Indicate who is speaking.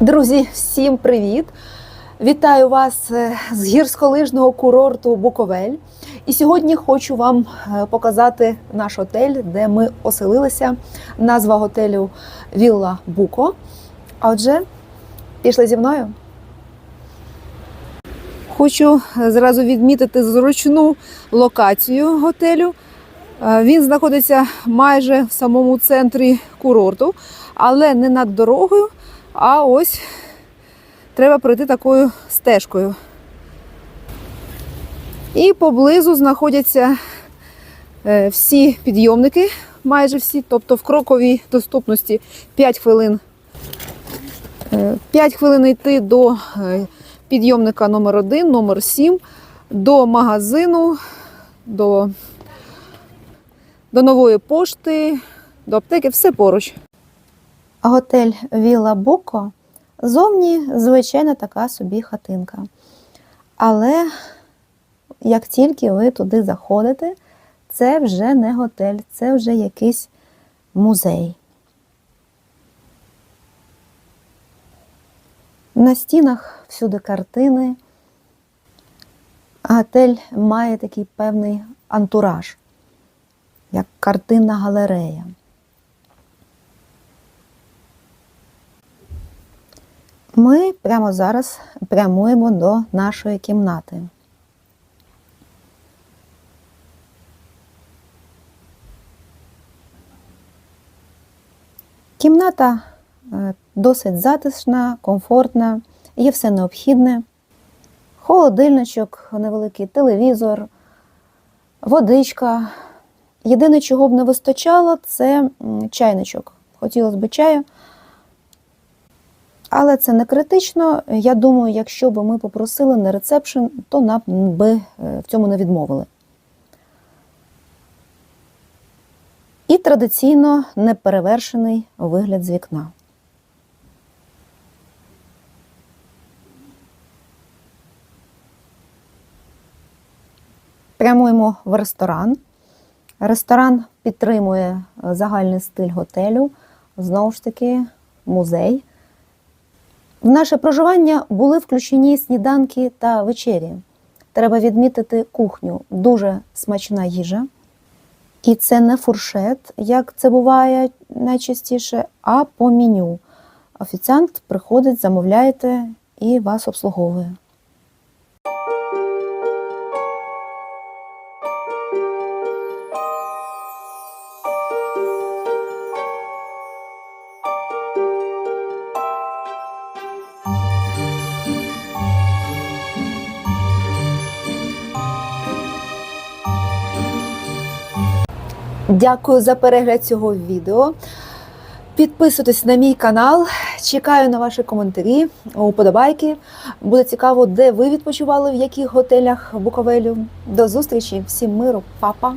Speaker 1: Друзі, всім привіт! Вітаю вас е, з гірськолижного курорту Буковель. І сьогодні хочу вам е, показати наш готель, де ми оселилися. Назва готелю Вілла Буко. Отже, пішли зі мною. Хочу е, зразу відмітити зручну локацію готелю. Він знаходиться майже в самому центрі курорту, але не над дорогою, а ось треба пройти такою стежкою. І поблизу знаходяться е, всі підйомники, майже всі, тобто в кроковій доступності 5 хвилин. 5 хвилин йти до е, підйомника номер 1 номер 7 до магазину, до, до нової пошти, до аптеки, все поруч. Готель Віла Буко зовні звичайна така собі хатинка. Але як тільки ви туди заходите, це вже не готель, це вже якийсь музей. На стінах всюди картини. Готель має такий певний антураж, як картинна галерея. Ми прямо зараз прямуємо до нашої кімнати. Кімната е, досить затишна, комфортна, є все необхідне. Холодильничок, невеликий телевізор, водичка. Єдине, чого б не вистачало, це чайничок. Хотілося б чаю. Але це не критично. Я думаю, якщо б ми попросили на рецепшн, то нам би е, в цьому не відмовили. І традиційно неперевершений вигляд з вікна. Прямуємо в ресторан. Ресторан підтримує е, загальний стиль готелю, знову ж таки, музей. В наше проживання були включені сніданки та вечері. Треба відмітити кухню. Дуже смачна їжа. І це не фуршет, як це буває найчастіше, а по меню. Офіціант приходить, замовляєте і вас обслуговує. Дякую за перегляд цього відео. Підписуйтесь на мій канал, чекаю на ваші коментарі, уподобайки. Буде цікаво, де ви відпочивали, в яких готелях Буковелю. До зустрічі, всім миру, папа!